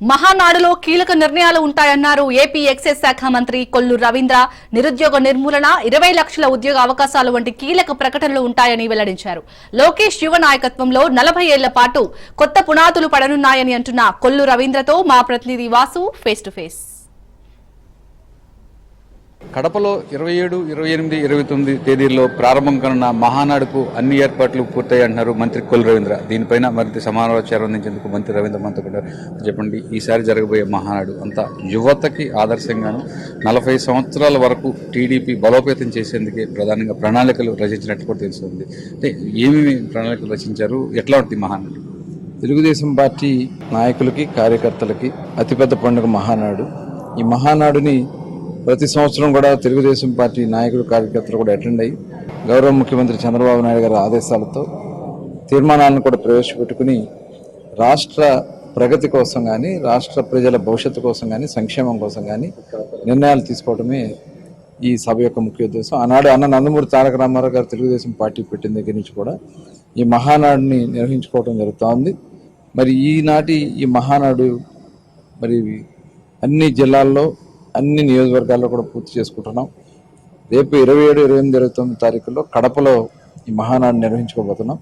మహానాడులో కీలక నిర్ణయాలు ఉంటాయన్నారు ఏపీ ఎక్సైజ్ శాఖ మంత్రి కొల్లు రవీంద్ర. నిరుద్యోగ నిర్మూలన ఇరవై లక్షల ఉద్యోగ అవకాశాలు వంటి కీలక ప్రకటనలు ఉంటాయని వెల్లడించారు. లోకేష్ యువ నాయకత్వంలో నలభై ఏళ్ళ పాటు కొత్త పునాదులు పడనున్నాయని అంటున్న కొల్లు రవీంద్రతో మా ప్రతినిధి వాసు ఫేస్ టు ఫేస్ కడపలో ఇరవై ఏడు ఇరవై ఎనిమిది ఇరవై తొమ్మిది తేదీల్లో ప్రారంభం కానున్న మహానాడుకు అన్ని ఏర్పాట్లు పూర్తయి అంటున్నారు మంత్రి కొల్ రవీంద్ర. దీనిపైన మరింత సమాచారం అందించేందుకు మంత్రి రవీంద్ర మనతో కూడా చెప్పండి. ఈసారి జరగబోయే మహానాడు అంతా యువతకి ఆదర్శంగాను నలభై సంవత్సరాల వరకు టీడీపీ బలోపేతం చేసేందుకే ప్రధానంగా ప్రణాళికలు రచించినట్టు కూడా తెలుస్తుంది. అంటే ఏమేమి ప్రణాళికలు రచించారు? ఎట్లా ఉంటుంది మహానాడు? తెలుగుదేశం పార్టీ నాయకులకి కార్యకర్తలకి అతిపెద్ద పండుగ మహానాడు. ఈ మహానాడుని ప్రతి సంవత్సరం కూడా తెలుగుదేశం పార్టీ నాయకులు కార్యకర్తలు కూడా అటెండ్ అయ్యి గౌరవ ముఖ్యమంత్రి చంద్రబాబు నాయుడు గారి ఆదేశాలతో తీర్మానాలను కూడా ప్రవేశపెట్టుకుని రాష్ట్ర ప్రగతి కోసం కానీ రాష్ట్ర ప్రజల భవిష్యత్తు కోసం కానీ సంక్షేమం కోసం కానీ నిర్ణయాలు తీసుకోవడమే ఈ సభ యొక్క ముఖ్య ఉద్దేశం. ఆనాడు అన్న నందమూరి తారక రామారావు గారు తెలుగుదేశం పార్టీ పెట్టిన దగ్గర నుంచి కూడా ఈ మహానాడుని నిర్వహించుకోవడం జరుగుతూ ఉంది. మరి ఈనాటి ఈ మహానాడు మరి అన్ని జిల్లాల్లో అన్ని నియోజకవర్గాల్లో కూడా పూర్తి చేసుకుంటున్నాం. రేపు ఇరవై ఏడు ఇరవై ఎనిమిది ఇరవై తొమ్మిది తారీఖుల్లో కడపలో ఈ మహానాడు నిర్వహించుకోబోతున్నాం.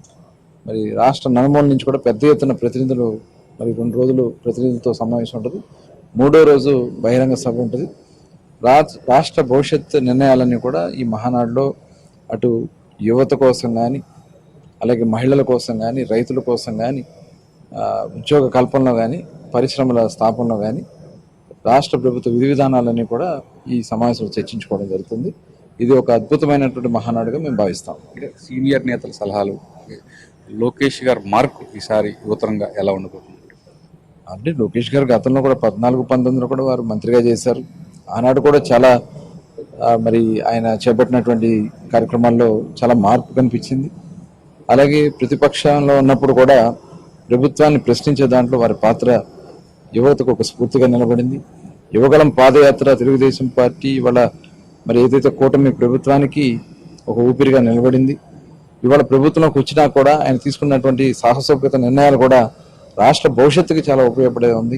మరి రాష్ట్ర నలుమూల నుంచి కూడా పెద్ద ఎత్తున ప్రతినిధులు మరి రెండు రోజులు ప్రతినిధులతో సమావేశం ఉంటుంది. మూడో రోజు బహిరంగ సభ ఉంటుంది. రా రాష్ట్ర భవిష్యత్ నిర్ణయాలన్నీ కూడా ఈ మహానాడులో అటు యువత కోసం కానీ అలాగే మహిళల కోసం కానీ రైతుల కోసం కానీ ఉద్యోగ కల్పనలో కానీ పరిశ్రమల స్థాపనలో కానీ రాష్ట్ర ప్రభుత్వ విధి విధానాలన్నీ కూడా ఈ సమావేశంలో చర్చించుకోవడం జరుగుతుంది. ఇది ఒక అద్భుతమైనటువంటి మహానాడుగా మేము భావిస్తాం. సీనియర్ నేతల సలహాలు లోకేష్ గారు మార్కు ఈసారి యువతరంగా ఎలా ఉండబోతుంది? అంటే లోకేష్ గారు గతంలో కూడా పద్నాలుగు పంతొమ్మిదిలో కూడా వారు మంత్రిగా చేశారు. ఆనాడు కూడా చాలా మరి ఆయన చేపట్టినటువంటి కార్యక్రమాల్లో చాలా మార్పు కనిపించింది. అలాగే ప్రతిపక్షంలో ఉన్నప్పుడు కూడా ప్రభుత్వాన్ని ప్రశ్నించే దాంట్లో వారి పాత్ర యువతకు ఒక స్ఫూర్తిగా నిలబడింది. యువగలం పాదయాత్ర తెలుగుదేశం పార్టీ ఇవాళ మరి ఏదైతే కూటమి ప్రభుత్వానికి ఒక ఊపిరిగా నిలబడింది ఇవాళ ప్రభుత్వంలోకి వచ్చినా కూడా ఆయన తీసుకున్నటువంటి సాహసోపేత నిర్ణయాలు కూడా రాష్ట్ర భవిష్యత్తుకి చాలా ఉపయోగపడే ఉంది.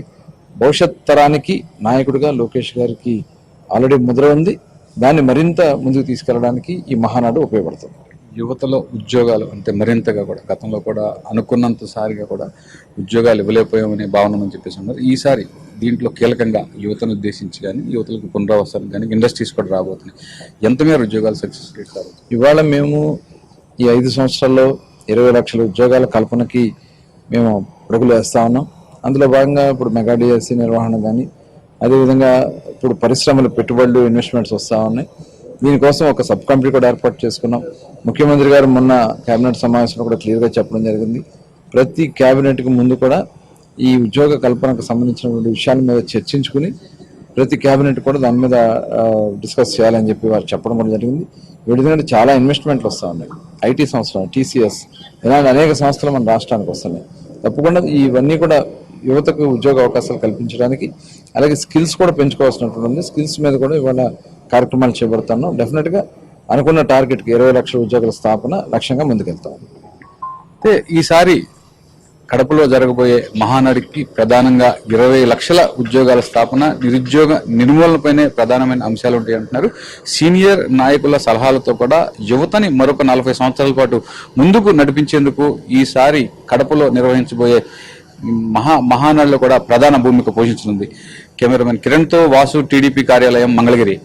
భవిష్యత్ తరానికి నాయకుడిగా లోకేష్ గారికి ఆల్రెడీ ముద్ర ఉంది. దాన్ని మరింత ముందుకు తీసుకెళ్ళడానికి ఈ మహానాడు ఉపయోగపడుతుంది. యువతలో ఉద్యోగాలు అంటే మరింతగా కూడా గతంలో కూడా అనుకున్నంత సారిగా కూడా ఉద్యోగాలు ఇవ్వలేకపోయామనే భావన అని చెప్పేసి ఉన్నారు ఈసారి దీంట్లో కీలకంగా యువతను ఉద్దేశించి కానీ యువతలకు పునరావాసాలు కానీ ఇండస్ట్రీస్ కూడా రాబోతున్నాయి. ఎంతమేర ఉద్యోగాలు సక్సెస్ రేట్ ఇవాళ మేము ఈ ఐదు సంవత్సరాల్లో ఇరవై లక్షల ఉద్యోగాల కల్పనకి మేము పరుగులు వేస్తా ఉన్నాం. అందులో భాగంగా ఇప్పుడు మెగా నిర్వహణ కానీ అదేవిధంగా ఇప్పుడు పరిశ్రమలు పెట్టుబడులు ఇన్వెస్ట్మెంట్స్ వస్తూ ఉన్నాయి. దీనికోసం ఒక సబ్ కమిటీ కూడా ఏర్పాటు చేసుకున్నాం. ముఖ్యమంత్రి గారు మొన్న కేబినెట్ సమావేశంలో కూడా క్లియర్గా చెప్పడం జరిగింది. ప్రతి కేబినెట్కి ముందు కూడా ఈ ఉద్యోగ కల్పనకు సంబంధించినటువంటి విషయాల మీద చర్చించుకుని ప్రతి కేబినెట్ కూడా దాని మీద డిస్కస్ చేయాలని చెప్పి వారు చెప్పడం కూడా జరిగింది. వీటి చాలా ఇన్వెస్ట్మెంట్లు వస్తూ ఉన్నాయి. ఐటీ సంస్థలు టీసీఎస్ ఇలాంటి అనేక సంస్థలు మన రాష్ట్రానికి వస్తున్నాయి. తప్పకుండా ఇవన్నీ కూడా యువతకు ఉద్యోగ అవకాశాలు కల్పించడానికి అలాగే స్కిల్స్ కూడా పెంచుకోవాల్సినటువంటి ఉంది. స్కిల్స్ మీద కూడా ఇవాళ కార్యక్రమాలు చేపడుతున్నాం డెఫినెట్గా అనుకున్న టార్గెట్కి ఇరవై లక్షల ఉద్యోగుల స్థాపన లక్ష్యంగా ముందుకెళ్తాం. అయితే ఈసారి కడపలో జరగబోయే మహానాడికి ప్రధానంగా ఇరవై లక్షల ఉద్యోగాల స్థాపన నిరుద్యోగ నిర్మూలనపైనే ప్రధానమైన అంశాలు ఉంటాయి అంటున్నారు. సీనియర్ నాయకుల సలహాలతో కూడా యువతని మరొక నలభై సంవత్సరాల పాటు ముందుకు నడిపించేందుకు ఈసారి కడపలో నిర్వహించబోయే మహా మహానాడులో కూడా ప్రధాన భూమిక పోషించనుంది. కెమెరామెన్ కిరణ్తో వాసు టీడీపీ కార్యాలయం మంగళగిరి.